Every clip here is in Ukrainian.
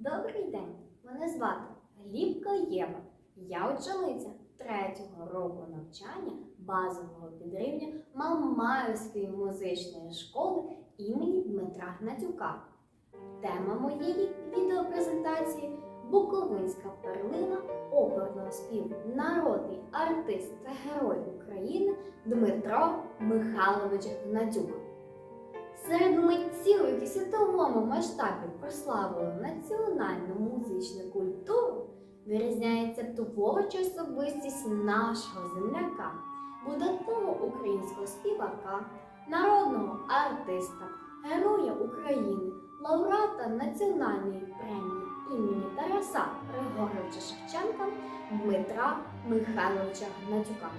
Добрий день, мене звати Глібка Єва. Я учениця третього року навчання базового підрівня Мамаївської музичної школи імені Дмитра Гнатюка. Тема моєї відеопрезентації Буковинська перлина оперного співу народний артист та герой України Дмитро Михайлович Гнатюк. Серед митців, які в світовому масштабі прославили національну музичну культуру, вирізняється творча особистість нашого земляка, видатного українського співака, народного артиста, героя України, лауреата національної премії імені Тараса Григоровича Шевченка Дмитра Михайловича Гнатюка.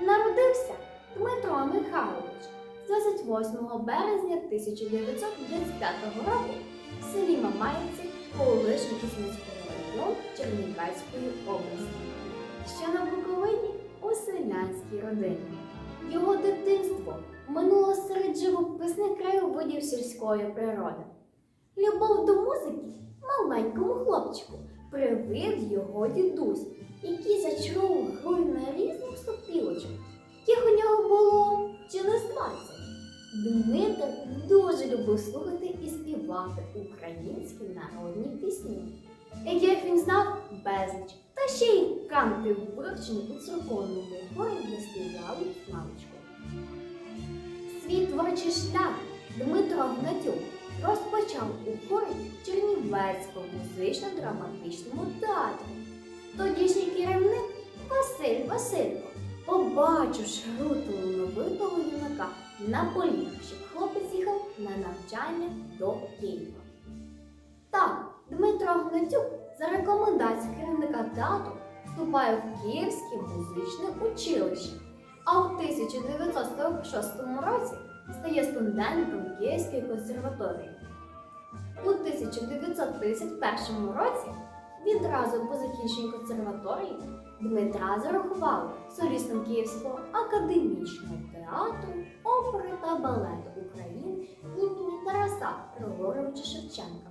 Народився Дмитро Михайлович 28 березня 1925 року в селі Мамаївці Колишньо-Кісненського району Чернівецької області, що на Буковині у селянській родині. Його дитинство минуло серед живописних краєвидів сільської природи. Любов до музики маленькому хлопчику привив його дідусь, який зачаровував грою на різних сопілочок, яких у нього було через 20. Дмитро дуже любив слухати і співати українські народні пісні, яких він знав безліч, та ще й канти вивчені у церковному хорі, де співали славочку. Свій творчий шлях Дмитро Гнатюк розпочав у хорі Чернівецького музично-драматичному театру. Тодішній керівник Василь Василько, побачивши гру талановитого юнака, наполіг, щоб хлопець їхав на навчання до Києва. Так, Дмитро Гнатюк за рекомендацією керівника театру вступає в Київське музичне училище, а в 1946 році стає студентом Київської консерваторії. У 1931 році, відразу по закінченню консерваторії, Дмитра зарахували солістом Київського академічного театру, опери та балету України імені Тараса Григоровича Шевченка.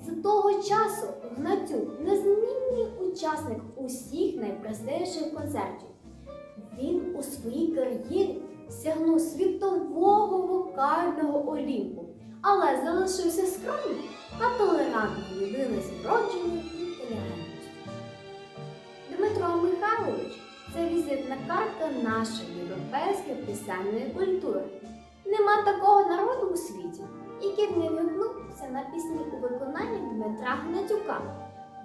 З того часу Гнатюк незмінний учасник усіх найпрестижніших концертів. Він у своїй кар'єрі сягнув світового вокального олімпу, але залишився скромним та толерантною людиною з вродженою інтелігентністю. Це візитна картка нашої європейської пісенної культури. Нема такого народу у світі, який б не відгукнувся на пісні у виконанні Дмитра Гнатюка.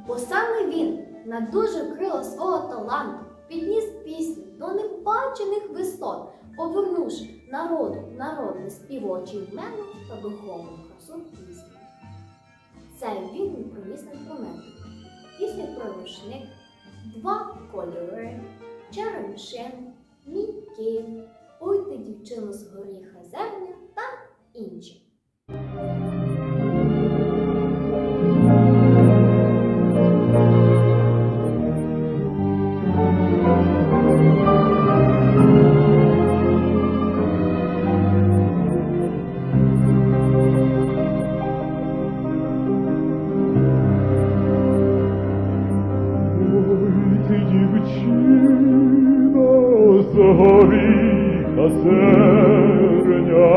Бо саме він на дуже крило свого таланту підніс пісню до небачених висот, повернувши народу народне співочий вмело та духовну красу пісні. Це він приніс на планету. Пісня про рушник, два кольори, черемшин, мій Київ, уйти дівчину з горіха зерня та інші.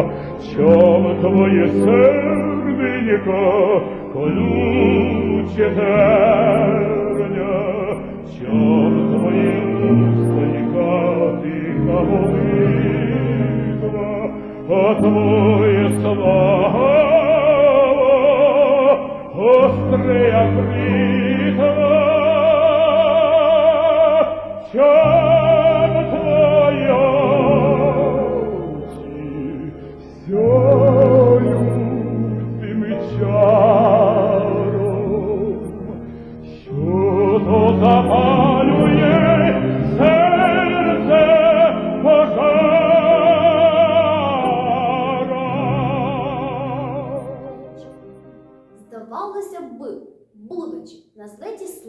Зерня, чом твоє серденько колюче терня, чом твоє устонька тиха молитва, а твоє слава острая бритва,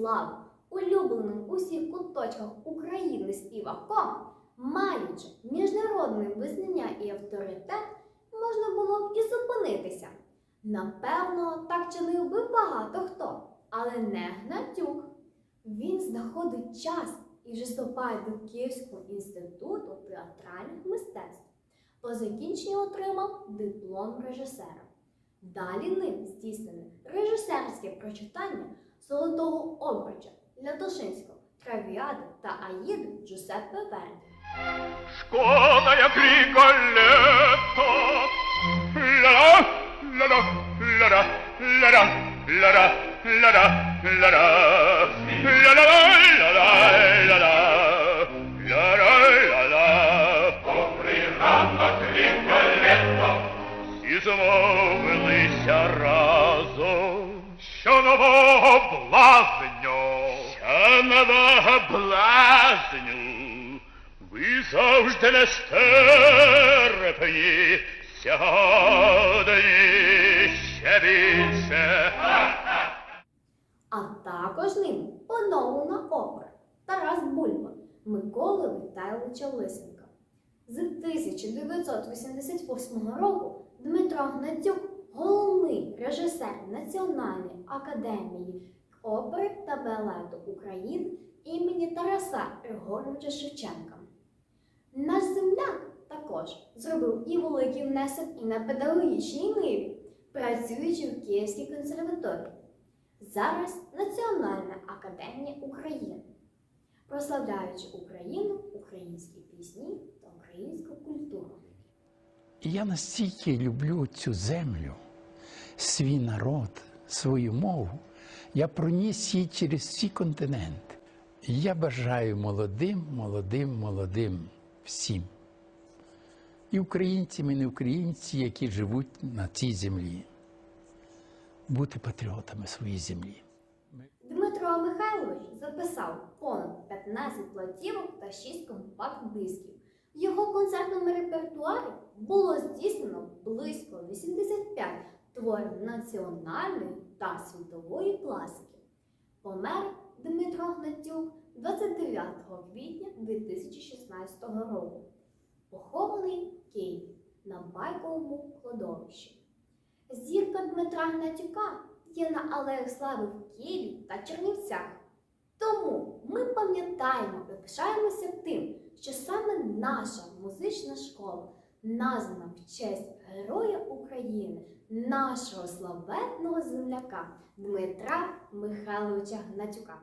слави, улюбленим у усіх куточках України співаком, маючи міжнародне визнання і авторитет, можна було б і зупинитися. Напевно, так чинив би багато хто, але не Гнатюк. Він знаходить час і вже вступає до Київського інституту театральних мистецтв. По закінченню отримав диплом режисера. Далі ним здійснене режисерське прочитання Золотого обруча Лятошинського, Травіади та Аїди Джусеппе Верді. Шкода як Ріколетто. Ла-ла, ла-ла, ла-ла, ла-ла, ла-ла, ла-ла, ла-ла. Ла-ла, ла-ла, ла-ла, ла-ла, ла-ла. Добрий ранок, Ріколетто. Всі змовилися разом, що нового нового блазню, ви завжди не стерпні, сьогодні ще більше. А також ним поновлена опера Тарас Бульба Миколи Вітайловича Лисенка. З 1988 року Дмитро Гнатюк головний режисер Національної академії опери та балету України імені Тараса Григоровича Шевченка. Наш земляк також зробив і великий внесок і на педагогічній ниві, працюючи в Київській консерваторії. Зараз Національна академія України, прославляючи Україну, українські пісні та українську культуру. Я настільки люблю цю землю, свій народ, свою мову. Я проніс її через всі континенти. Я бажаю молодим, молодим, молодим всім. І українцям, і не українці, які живуть на цій землі, бути патріотами своєї землі. Дмитро Михайлович записав понад 15 платівок та 6 компакт-дисків. В його концертному репертуарі було здійснено близько 85 творів національної та світової класики. Помер Дмитро Гнатюк 29 квітня 2016 року. Похований в Києві на Байковому кладовищі. Зірка Дмитра Гнатюка є на Алеях Слави в Києві та Чернівцях. Тому ми пам'ятаємо і пишаємося тим, що саме наша музична школа названа в честь Героя України, нашого славетного земляка Дмитра Михайловича Гнатюка.